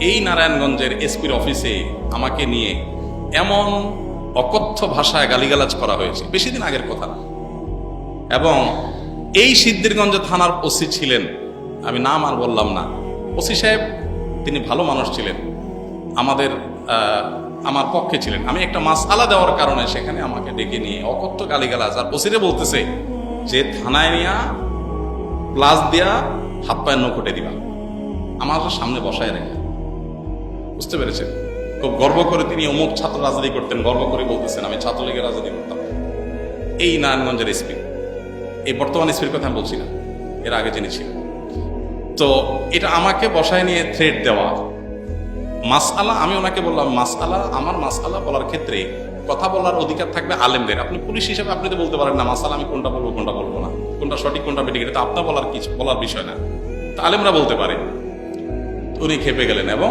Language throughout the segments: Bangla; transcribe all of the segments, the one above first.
এই নারায়ণগঞ্জের এসপির অফিসে আমাকে নিয়ে এমন অকথ্য ভাষায় গালিগালাজ করা হয়েছে। বেশি দিন আগের কথা। এবং এই সিদ্ধিরগঞ্জ থানার ওসি ছিলেন। আমি নাম আর বললাম না। ওসি সাহেব, তিনি ভালো মানুষ ছিলেন। আমাদের আমার পক্ষে ছিলেন। আমি একটা মাসালা দেওয়ার কারণে সেখানে আমাকে ডেকে নিয়ে অকথ্য গালিগালাজ। আর ওসিরে বলতেছে যে, থানায় নিয়া প্লাস দিয়া, হাত পায়ের নখটে দিবা। আমার সামনে বসায় রেখে বুঝতে পেরেছেন? খুব গর্ব করে তিনি অমুক ছাত্র রাজনীতি করতেন, গর্ব করে বলতেছেন, আমি ছাত্রলীগের রাজনীতি করতাম। এই নারায়ণগঞ্জের এসপি এই বর্তমান এসপির কথা আমি বলছি না, এর আগে যিনি ছিলেন। তো এটা আমাকে বসায় নিয়ে থ্রেড দেওয়া, মাসআলা, আমি ওনাকে বললাম, মাসআলা, আমার মাসআলা বলার ক্ষেত্রে কথা বলার অধিকার থাকবে আলেমদের। আপনি পুলিশ হিসেবে আপনি তো বলতে পারেন না মাসালা আমি কোনটা বলব কোনটা বলব না। কোনটা সঠিক, কোনটা বেঠিক, এটা আপনার বলার কিছু, বলার বিষয় না। তা আলেমরা বলতে পারে। উনি খেপে গেলেন এবং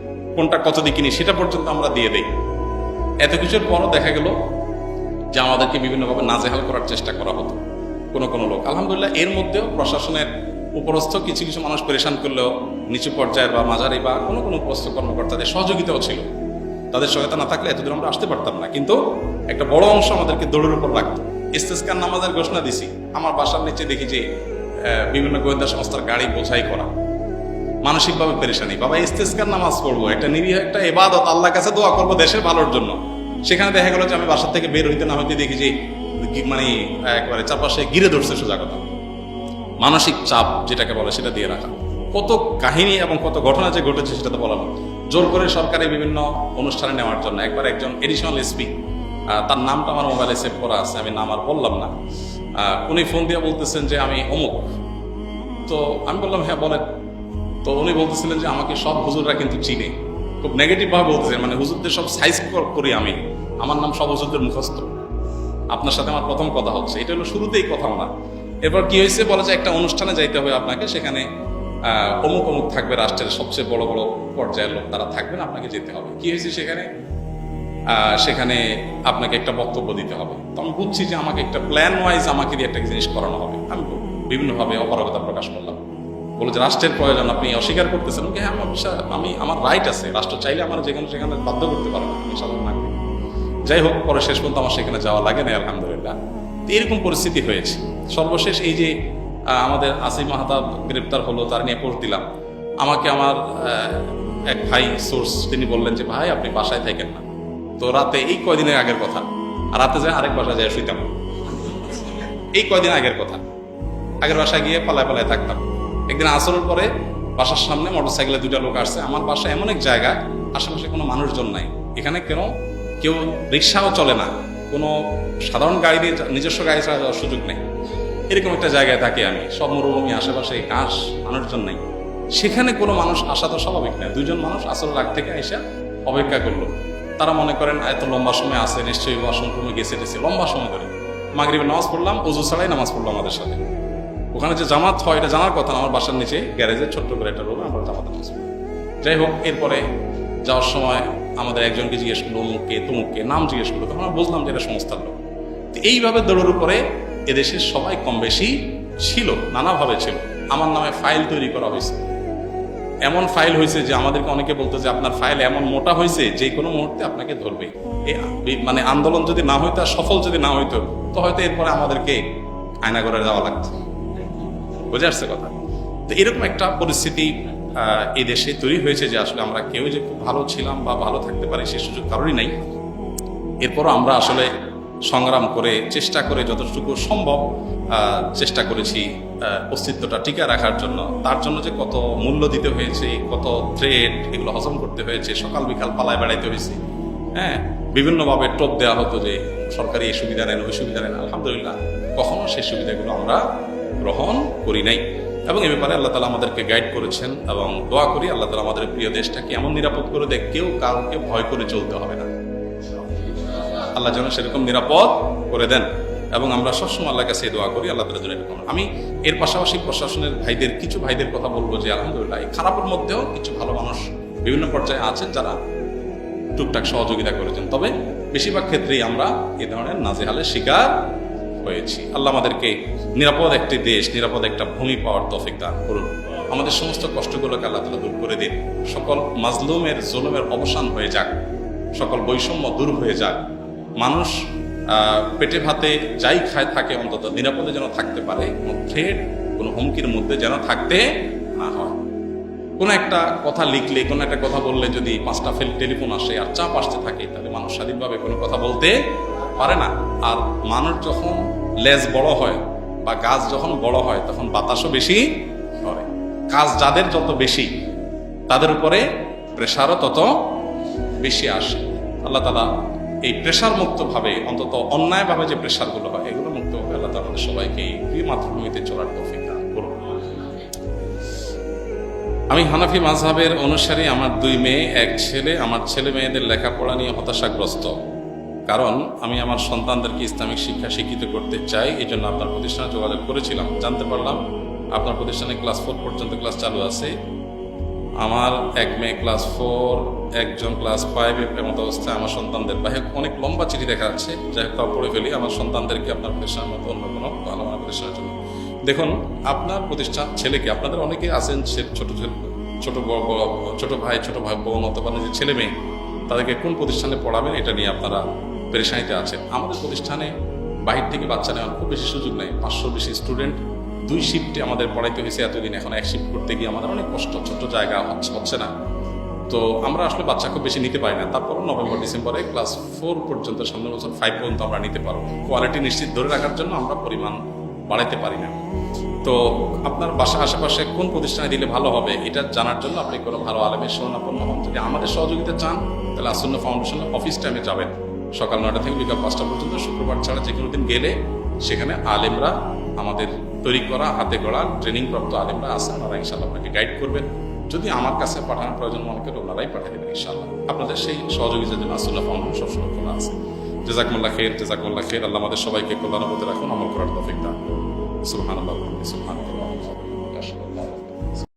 কোনটা কত দিকে কিনি সেটা পর্যন্ত আমরা দিয়ে দেই। এত কিছুর পরও দেখা গেল যে আমাদেরকে বিভিন্নভাবে নাজেহাল করার চেষ্টা করা হতো কোনো কোনো লোক। আলহামদুলিল্লাহ, এর মধ্যেও প্রশাসনের উপরস্থ কিছু কিছু মানুষ পরেশান করলেও নিচু পর্যায়ের বা মাঝারি বা কোনো কোনো উপরস্থ কর্মকর্তাদের সহযোগিতাও ছিল। তাদের সহায়তা না থাকলে এতদূর আমরা আসতে পারতাম না। কিন্তু একটা বড় অংশ আমাদেরকে দৌড়ের উপর লাগতো ইস্তেস্কার নামাজের ঘোষণা দিছি। আমার বাসার নিচে দেখি যে বিভিন্ন গোয়েন্দা সংস্থার গাড়ি বোঝাই করা। মানসিকভাবে পেরেশানি। বাবা ইস্তেস্কার নামাজ পড়ব, একটা নিরীহ, একটা এবাদত আল্লাহর কাছে দোয়া করব দেশের ভালোর জন্য। সেখানে দেখা গেল যে আমি বাসার থেকে বের হইতে না হইতে দেখি যে মানে একবারে চারপাশে গিরে ধরছে সোজা কথা। মানসিক চাপ যেটাকে বলে সেটা দিয়ে রাখা। কত কাহিনী এবং কত ঘটনা যে ঘটেছে সেটা তো বলানো জোর করে সরকারি বিভিন্ন অনুষ্ঠানে নেওয়ার জন্য একবার একজন এডিশনাল এসপি তার নামটা আমার মোবাইলে সেভ করা আছে, আমি নাম আর বললাম না। উনি ফোন দিয়ে বলতেছেন যে, আমি অমুক। তো আমি বললাম হ্যাঁ বলেন। তো উনি বলতেছিলেন যে আমাকে সব হুজুররা কিন্তু চিনে। খুব নেগেটিভ ভাবে বলতেছেন মানে হুজুরদের সব সাইজ করি আমি। আমার নাম সব হুজুরদের মুখস্থ। আপনার সাথে আমার প্রথম কথা হচ্ছে। এটা হলো শুরুতেই কথা না এরপর কি হয়েছে? বলে যে একটা অনুষ্ঠানে যাইতে হবে আপনাকে। সেখানে অমুক অমুক থাকবে রাষ্ট্রের সবচেয়ে বড় বড় পর্যায়ের লোক তারা থাকবেন, আপনাকে যেতে হবে। কি হয়েছে সেখানে? সেখানে আপনাকে একটা বক্তব্য দিতে হবে। তো আমি বুঝছি যে আমাকে একটা প্ল্যান ওয়াইজ আমাকে দিয়ে একটা জিনিস করানো হবে। আমি বিভিন্নভাবে অপারগতা প্রকাশ করলাম। বলে যে রাষ্ট্রের প্রয়োজন, আপনি অস্বীকার করতেছেন। ওকে হ্যাঁ আমার আমি, আমার রাইট আছে। রাষ্ট্র চাইলে আমার যেখানে সেখানে বাধ্য করতে পারবে আমি সাধারণ নাগরিক। যাই হোক, পরে শেষ পর্যন্ত আমার সেখানে যাওয়া লাগে না আলহামদুলিল্লাহ। এরকম পরিস্থিতি হয়েছে। সর্বশেষ এই যে আমাদের আসিম মাহাতাব গ্রেপ্তার হলো, তার নিয়ে পোস্ট দিলাম। আমাকে আমার এক ভাই সোর্স তিনি বললেন যে, ভাই, আপনি বাসায় থাকেন না। তো রাতে, এই কয়দিনের আগের কথা। রাতে যায় আরেক বাসায় যায় শুইতাম। এই কয়দিন আগের কথা। আগের বাসায় গিয়ে পালায় পালায় থাকতাম। একদিন আসরের পরে বাসার সামনে মোটরসাইকেলে দুইটা লোক আসছে। আমার বাসা এমন এক জায়গা, আশেপাশে কোনো মানুষজন নাই। এখানে কেন কেউ রিক্সাও চলে না। কোনো সাধারণ গাড়ি দিয়ে নিজস্ব গাড়ি ছাড়া যাওয়ার সুযোগ নেই। এরকম একটা জায়গায় থাকি আমি। সব মরুভূমি, আশেপাশে ঘাস, মানুষজন নেই। সেখানে কোনো মানুষ আসা তো স্বাভাবিক না। দুজন মানুষ আসলে রাগ থেকে এসে অপেক্ষা করল। তারা মনে করেন, এত লম্বা সময় আছে, নিশ্চয়ই ওয়াশরুমে গেছে টেছে লম্বা সময় ধরে। মাগরিবে নামাজ পড়লাম অজু ছাড়াই নামাজ পড়ল আমাদের সাথে। ওখানে যে জামাত হয়, এটা জানার কথা আমার বাসার নিচে গ্যারেজে ছোট্ট করে একটা রুমে, আমরা জামাত নামাজ যাই হোক, এরপরে যাওয়ার সময় আমাদের একজনকে জিজ্ঞেস করল, অমুককে, তমুককে? নাম জিজ্ঞেস করল, তখন আমরা বুঝলাম যে এটা সংস্থার লোক। তো এইভাবে দৌড়ের উপরে এদেশের সবাই কম বেশি ছিল, নানাভাবে ছিল। আমার নামে ফাইল তৈরি করা হয়েছে। এমন ফাইল হয়েছে যে আমাদেরকে অনেকে বলতো যে আপনার ফাইল এমন মোটা হয়েছে, যে কোনো মুহূর্তে আপনাকে ধরবে। মানে আন্দোলন যদি না হইতো আর সফল যদি না হইতো, তো হয়তো এরপরে আমাদেরকে আয়না করে যাওয়া লাগতো। বুঝে আসছে কথা। তো এরকম একটা পরিস্থিতি এই দেশে তৈরি হয়েছে যে আসলে আমরা কেউ যে খুব ভালো ছিলাম বা ভালো থাকতে পারি সে সুযোগ কারোরই নাই। এরপরও আমরা আসলে সংগ্রাম করে, চেষ্টা করে যতটুকু সম্ভব চেষ্টা করেছি অস্তিত্বটা টিকে রাখার জন্য। তার জন্য যে কত মূল্য দিতে হয়েছে, কত থ্রেড এগুলো হজম করতে হয়েছে, সকাল বিকাল পালায় বেড়াইতে হয়েছে। হ্যাঁ বিভিন্নভাবে টোপ দেওয়া হতো যে সরকারি এই সুবিধা নেন, ওই সুবিধা নেন। আলহামদুলিল্লাহ, কখনো সেই সুবিধাগুলো আমরা গ্রহণ করি নাই। এবং এ ব্যাপারে আল্লাহ তালা আমাদেরকে গাইড করেছেন এবং দোয়া করি আল্লাহ তালা আমাদের প্রিয় দেশটাকে এমন নিরাপদ করে দেয়, কেউ কাউকে ভয় করে চলতে হবে না। আল্লাহ যেন সেরকম নিরাপদ করে দেন। এবং আমরা সবসময় আল্লাহ কাছে দোয়া করি, আল্লাহ তালা যেন এরকম। আমি এর পাশাপাশি প্রশাসনের ভাইদের, কিছু ভাইদের কথা বলব যে, আলহামদুলিল্লাহ, এই খারাপের মধ্যেও কিছু ভালো মানুষ বিভিন্ন পর্যায়ে আছেন যারা টুকটাক সহযোগিতা করেছেন। তবে বেশিরভাগ ক্ষেত্রেই আমরা এ ধরনের নাজেহালের শিকার হয়েছি। আল্লাহ আমাদেরকে নিরাপদ একটি দেশ, নিরাপদ একটা ভূমি পাওয়ার তৌফিক দান করুন। আমাদের সমস্ত কষ্টগুলোকে আল্লাহ তালা দূর করে দিন। সকল মাজলুমের, জুলুমের অবসান হয়ে যাক। সকল বৈষম্য দূর হয়ে যাক। মানুষ পেটে ভাতে যাই খায় থাকে, অন্তত নিরাপদে যেন থাকতে পারে। কোনো থ্রেড কোনো হুমকির মধ্যে যেন থাকতে না হয়। কোনো একটা কথা লিখলে, কোনো একটা কথা বললে যদি পাঁচটা ফেল টেলিফোন আসে আর চাপ আসতে থাকে, তাহলে মানুষ স্বাধীনভাবে কোনো কথা বলতে পারে না। আর মানুষ যখন লেজ বড় হয় বা গাছ যখন বড় হয়, তখন বাতাসও বেশি হয় কাজ যাদের যত বেশি, তাদের উপরে প্রেশারও তত বেশি আসে। আল্লাহ তালা এই প্রেশার মুক্তভাবে অন্তত অন্যায়ভাবে যে প্রেশারগুলো হয়, এগুলো মুক্তভাবে আল্লাহ তালা সবাইকে এই মাতৃভূমিতে চলার তৌফিক দান করুন। আমি হানাফি মাযহাবের অনুসারী, আমার দুই মেয়ে, এক ছেলে। আমার ছেলে মেয়েদের লেখাপড়া নিয়ে হতাশাগ্রস্ত। কারণ আমি আমার সন্তানদেরকে ইসলামিক শিক্ষা শিক্ষিত করতে চাই এই জন্য আপনার প্রতিষ্ঠানে যোগাযোগ করেছিলাম, জানতে পারলাম আপনার প্রতিষ্ঠানে ক্লাস ফোর পর্যন্ত ক্লাস চালু আছে। আমার এক মেয়ে ক্লাস ফোর, একজন ক্লাস ফাইভে এমত অবস্থায় আমার সন্তানদের বা অনেক লম্বা চিঠি দেখা যাচ্ছে, যাই হোক তাও পড়ে ফেলি, আমার সন্তানদেরকে আপনার প্রতিষ্ঠানের মতো অন্য কোনো ভালো মানের প্রতিষ্ঠানের জন্য। দেখুন, আপনার প্রতিষ্ঠান ছেলেকে, আপনাদের অনেকে আছেন ছোট ছোট বড় ছোট ভাই ছোট ভাই বোন অথবা নিজের ছেলে মেয়ে, তাদেরকে কোন প্রতিষ্ঠানে পড়াবেন, এটা নিয়ে আপনারা পেরেশানিতে আছেন আমাদের প্রতিষ্ঠানে বাহির থেকে বাচ্চা নেওয়ার খুব বেশি সুযোগ নেই। পাঁচশো বেশি স্টুডেন্ট দুই শিফটে আমাদের পড়াইতে হয়েছে এতদিন। এখন এক শিফট করতে গিয়ে আমাদের অনেক কষ্ট ছোট জায়গা হচ্ছে না। তো আমরা আসলে বাচ্চা খুব বেশি নিতে পারি না। তারপর নভেম্বর, ডিসেম্বরে ক্লাস ফোর পর্যন্ত, সামনের বছর ফাইভ পর্যন্ত আমরা নিতে পারব। কোয়ালিটি নিশ্চিত ধরে রাখার জন্য আমরা পরিমাণ বাড়াইতে পারি না। তো আপনার বাসা আশেপাশে কোন প্রতিষ্ঠানে দিলে ভালো হবে, এটা জানার জন্য আপনি কোনো ভালো আলেমের শরণাপন্ন হন। যদি আমাদের সহযোগিতা চান, তাহলে আসন্ন ফাউন্ডেশনের অফিস টাইমে যাবেন। সকাল নয়টা থেকে বিকাল পাঁচটা পর্যন্ত, শুক্রবার ছাড়া যে কোনো দিন গেলে সেখানে আলেমরা আমাদের তৈরি করা, হাতে গড়া ট্রেনিং প্রাপ্ত আলেমরা আছেন। ওনারা ইনশাল্লাহ আপনাকে গাইড করবেন। যদি আমার কাছে পাঠানোর প্রয়োজন মনে করে ওনারাই পাঠিয়ে দেবেন ইনশাল্লাহ আপনাদের সেই সহযোগিতার জন্য আসুল্লাহ ফাউন্ডেশন সবসময় খোলা আছে। জেজাকমুল্লাহ খের জেজাকমুল্লাহ খের আল্লাহ আমাদের সবাইকে কল্যাণবতে রাখুন, আমল করার তফিক দান সুবহানাল্লাহ সুবহানাল্লাহ।